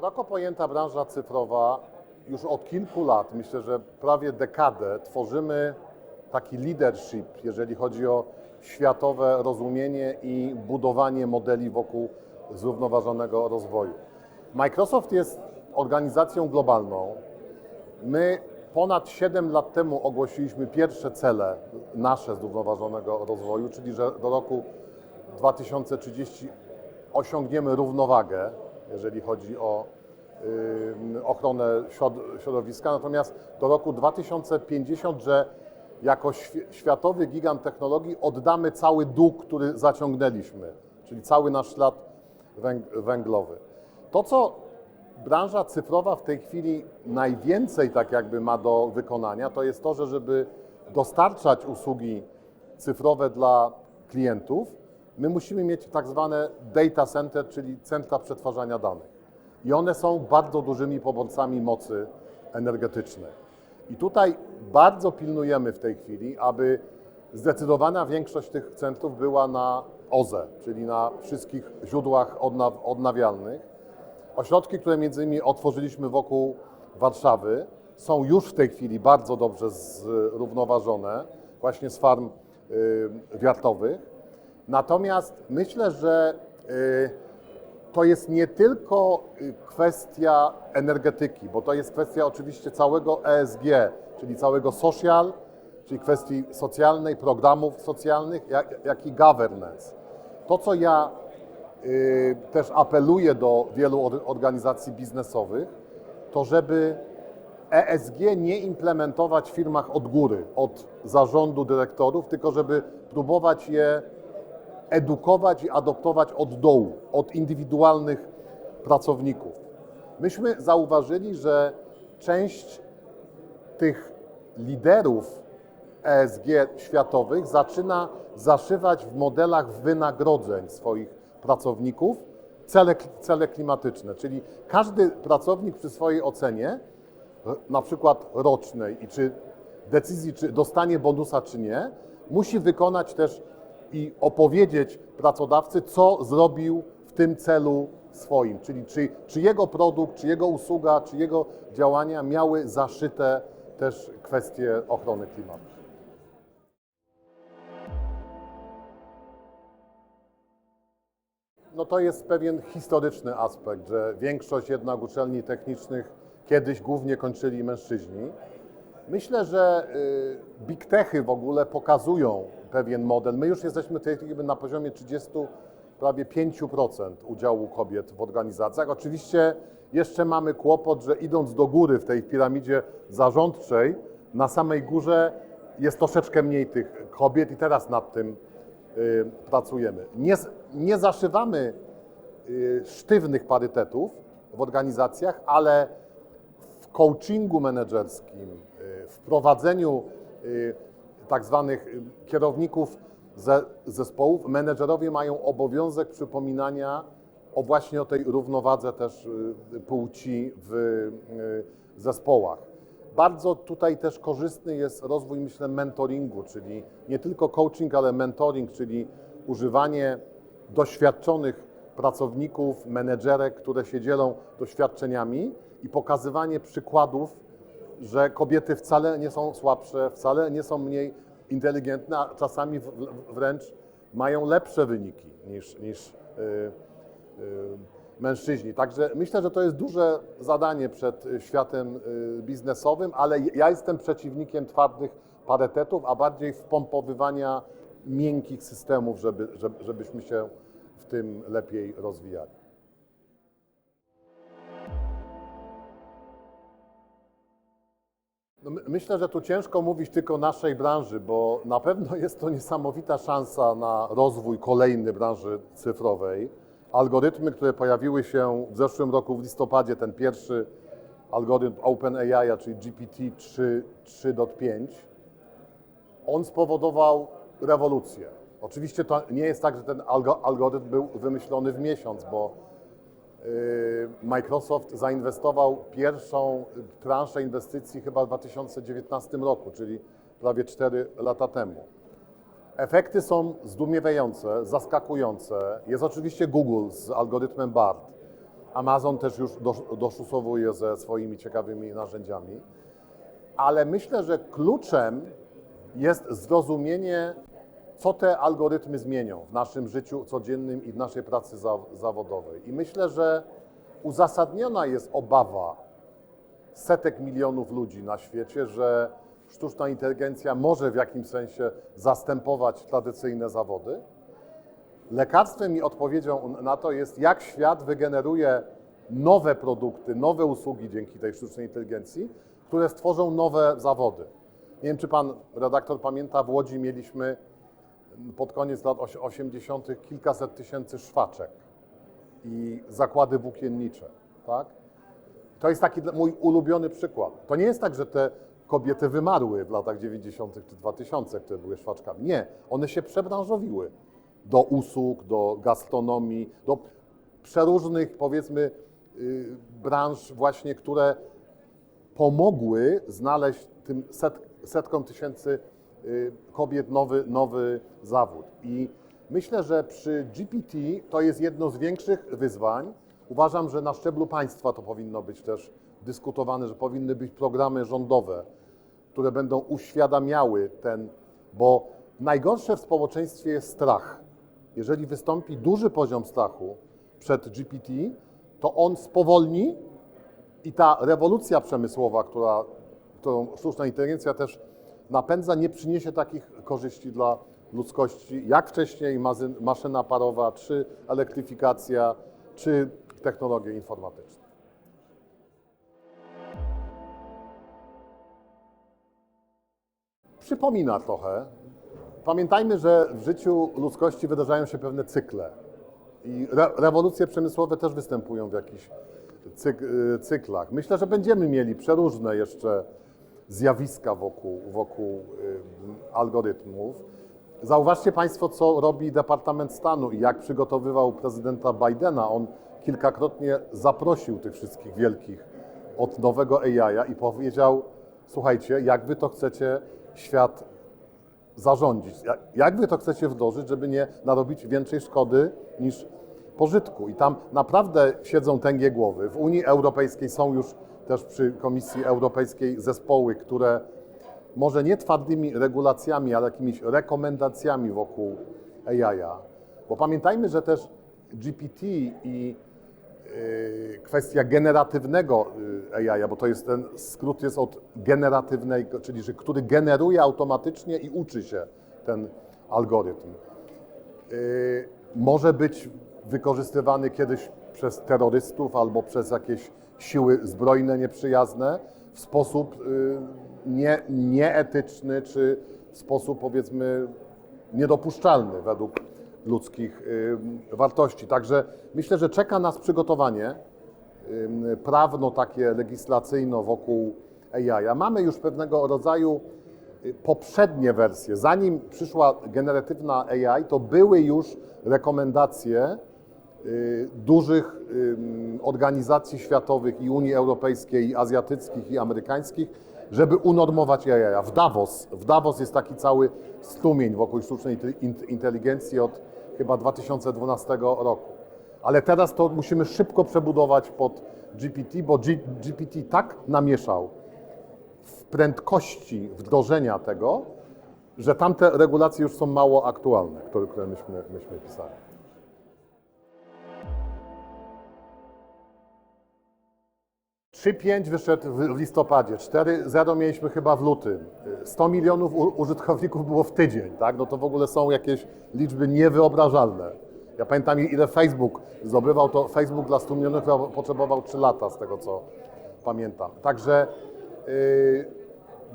Szeroko pojęta branża cyfrowa już od kilku lat, myślę, że prawie dekadę, tworzymy taki leadership, jeżeli chodzi o światowe rozumienie i budowanie modeli wokół zrównoważonego rozwoju. Microsoft jest organizacją globalną. My ponad 7 lat temu ogłosiliśmy pierwsze cele nasze zrównoważonego rozwoju, czyli że do roku 2030 osiągniemy równowagę, jeżeli chodzi o ochronę środ- środowiska, natomiast do roku 2050, że jako świ- światowy gigant technologii oddamy cały dług, który zaciągnęliśmy, czyli cały nasz ślad węg- węglowy. To, co branża cyfrowa w tej chwili najwięcej tak jakby ma do wykonania, to jest to, że żeby dostarczać usługi cyfrowe dla klientów, my musimy mieć tak zwane data center, czyli centra przetwarzania danych. I one są bardzo dużymi poborcami mocy energetycznej. I tutaj bardzo pilnujemy w tej chwili, aby zdecydowana większość tych centrów była na OZE, czyli na wszystkich źródłach odna- odnawialnych. Ośrodki, które między innymi otworzyliśmy wokół Warszawy, są już w tej chwili bardzo dobrze zrównoważone, właśnie z farm y, wiatrowych. Natomiast myślę, że y, to jest nie tylko y, kwestia energetyki, bo to jest kwestia oczywiście całego ESG, czyli całego social, czyli kwestii socjalnej, programów socjalnych, jak, jak i governance. To, co ja y, też apeluję do wielu or- organizacji biznesowych, to żeby ESG nie implementować w firmach od góry, od zarządu dyrektorów, tylko żeby próbować je edukować i adoptować od dołu, od indywidualnych pracowników. Myśmy zauważyli, że część tych liderów ESG światowych zaczyna zaszywać w modelach wynagrodzeń swoich pracowników cele, cele klimatyczne, czyli każdy pracownik przy swojej ocenie, na przykład rocznej i czy decyzji, czy dostanie bonusa, czy nie, musi wykonać też i opowiedzieć pracodawcy, co zrobił w tym celu swoim, czyli czy, czy jego produkt, czy jego usługa, czy jego działania miały zaszyte też kwestie ochrony klimatu. No to jest pewien historyczny aspekt, że większość jednak uczelni technicznych kiedyś głównie kończyli mężczyźni. Myślę, że y, big techy w ogóle pokazują pewien model. My już jesteśmy na poziomie 30, prawie 5% udziału kobiet w organizacjach. Oczywiście jeszcze mamy kłopot, że idąc do góry w tej piramidzie zarządczej, na samej górze jest troszeczkę mniej tych kobiet i teraz nad tym y, pracujemy. Nie, nie zaszywamy y, sztywnych parytetów w organizacjach, ale w coachingu menedżerskim, y, w prowadzeniu y, tak zwanych y, kierowników ze, zespołów, menedżerowie mają obowiązek przypominania o właśnie o tej równowadze też płci w zespołach. Bardzo tutaj też korzystny jest rozwój, myślę, mentoringu, czyli nie tylko coaching, ale mentoring, czyli używanie doświadczonych pracowników, menedżerek, które się dzielą doświadczeniami i pokazywanie przykładów, że kobiety wcale nie są słabsze, wcale nie są mniej inteligentne, a czasami wręcz mają lepsze wyniki niż, niż y, y, mężczyźni. Także myślę, że to jest duże zadanie przed światem y, biznesowym, ale ja jestem przeciwnikiem twardych parytetów, a bardziej wpompowywania miękkich systemów, żeby, żebyśmy się w tym lepiej rozwijali. No my- myślę, że tu ciężko mówić tylko naszej branży, bo na pewno jest to niesamowita szansa na rozwój kolejny branży cyfrowej. Algorytmy, które pojawiły się w zeszłym roku w listopadzie, ten pierwszy algorytm OpenAI, czyli GPT-3 3.5, on spowodował rewolucję. Oczywiście to nie jest tak, że ten algo- algorytm był wymyślony w miesiąc, bo y, Microsoft zainwestował pierwszą transzę inwestycji chyba w 2019 roku, czyli prawie 4 lata temu. Efekty są zdumiewające, zaskakujące. Jest oczywiście Google z algorytmem BART, Amazon też już dosz- doszusowuje ze swoimi ciekawymi narzędziami. Ale myślę, że kluczem jest zrozumienie, co te algorytmy zmienią w naszym życiu codziennym i w naszej pracy za, zawodowej. I myślę, że uzasadniona jest obawa setek milionów ludzi na świecie, że sztuczna inteligencja może w jakimś sensie zastępować tradycyjne zawody. Lekarstwem i odpowiedzią na to jest, jak świat wygeneruje nowe produkty, nowe usługi dzięki tej sztucznej inteligencji, które stworzą nowe zawody. Nie wiem, czy pan redaktor pamięta, w Łodzi mieliśmy pod koniec lat osi- 80. kilkaset tysięcy szwaczek i zakłady włókiennicze. Tak? To jest taki mój ulubiony przykład. To nie jest tak, że te kobiety wymarły w latach 90. czy 2000, które były szwaczkami. Nie, one się przebranżowiły do usług, do gastronomii, do przeróżnych, powiedzmy, y, branż właśnie, które pomogły znaleźć tym set, setkom tysięcy y, kobiet nowy, nowy zawód. I myślę, że przy GPT to jest jedno z większych wyzwań. Uważam, że na szczeblu państwa to powinno być też dyskutowane, że powinny być programy rządowe, które będą uświadamiały ten, bo najgorsze w społeczeństwie jest strach. Jeżeli wystąpi duży poziom strachu przed GPT, to on spowolni i ta rewolucja przemysłowa, która, którą sztuczna inteligencja też napędza, nie przyniesie takich korzyści dla ludzkości, jak wcześniej maszyna parowa, czy elektryfikacja, czy technologie informatyczne. Przypomina trochę. Pamiętajmy, że w życiu ludzkości wydarzają się pewne cykle. I re rewolucje przemysłowe też występują w jakichś cyk y, cyklach. Myślę, że będziemy mieli przeróżne jeszcze zjawiska wokół, wokół y, algorytmów. Zauważcie Państwo, co robi Departament Stanu i jak przygotowywał prezydenta Bidena. On kilkakrotnie zaprosił tych wszystkich wielkich od nowego AI i powiedział: Słuchajcie, jak wy to chcecie świat zarządzić. Jak- wy to chcecie wdrożyć, żeby nie narobić większej szkody niż pożytku? I tam naprawdę siedzą tęgie głowy. W Unii Europejskiej są już też przy Komisji Europejskiej zespoły, które może nie twardymi regulacjami, ale jakimiś rekomendacjami wokół AI. Bo pamiętajmy, że też GPT i y, kwestia generatywnego y, AI, bo to jest ten skrót jest od generatywnej, czyli że który generuje automatycznie i uczy się ten algorytm. Y, Może być wykorzystywany kiedyś przez terrorystów albo przez jakieś siły zbrojne nieprzyjazne w sposób nie, nieetyczny czy w sposób powiedzmy niedopuszczalny według ludzkich wartości. Także myślę, że czeka nas przygotowanie prawno, takie legislacyjno wokół AI. A mamy już pewnego rodzaju y, poprzednie wersje. Zanim przyszła generatywna AI, to były już rekomendacje y, dużych organizacji światowych i Unii Europejskiej, i azjatyckich, i amerykańskich, żeby unormować AI. W Davos, w Davos jest taki cały strumień wokół sztucznej inte- int- inteligencji od chyba 2012 roku. Ale teraz to musimy szybko przebudować pod GPT, bo G- GPT tak namieszał w prędkości wdrożenia tego, że tamte regulacje już są mało aktualne, które, które myśmy, myśmy pisali. Trzy pięć wyszedł w, listopadzie, 4.0 mieliśmy chyba w lutym, 100 milionów użytkowników było w tydzień, tak? No to w ogóle są jakieś liczby niewyobrażalne. Ja pamiętam ile Facebook zdobywał, to Facebook dla 100 milionów potrzebował 3 lata z tego co pamiętam. Także yy,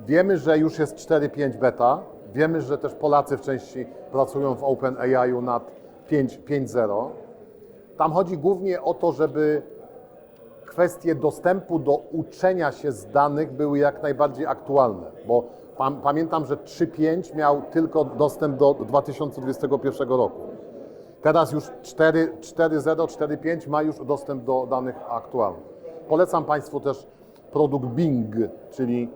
wiemy, że już jest 4.5 beta, wiemy, że też Polacy w części pracują w OpenAI nad 5 5.0. Tam chodzi głównie o to, żeby kwestie dostępu do uczenia się z danych były jak najbardziej aktualne, bo pam, pamiętam, że 3.5 miał tylko dostęp do 2021 roku. Teraz już 4 4.0, 4.5 ma już dostęp do danych aktualnych. Polecam Państwu też produkt Bing, czyli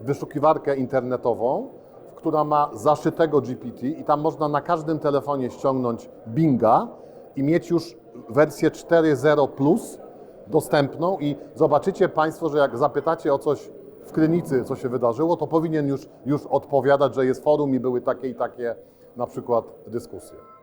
wyszukiwarkę internetową, która ma zaszytego GPT i tam można na każdym telefonie ściągnąć Binga i mieć już wersję 4.0 plus dostępną i zobaczycie Państwo, że jak zapytacie o coś w Krynicy, co się wydarzyło, to powinien już, już odpowiadać, że jest forum i były takie i takie na przykład dyskusje.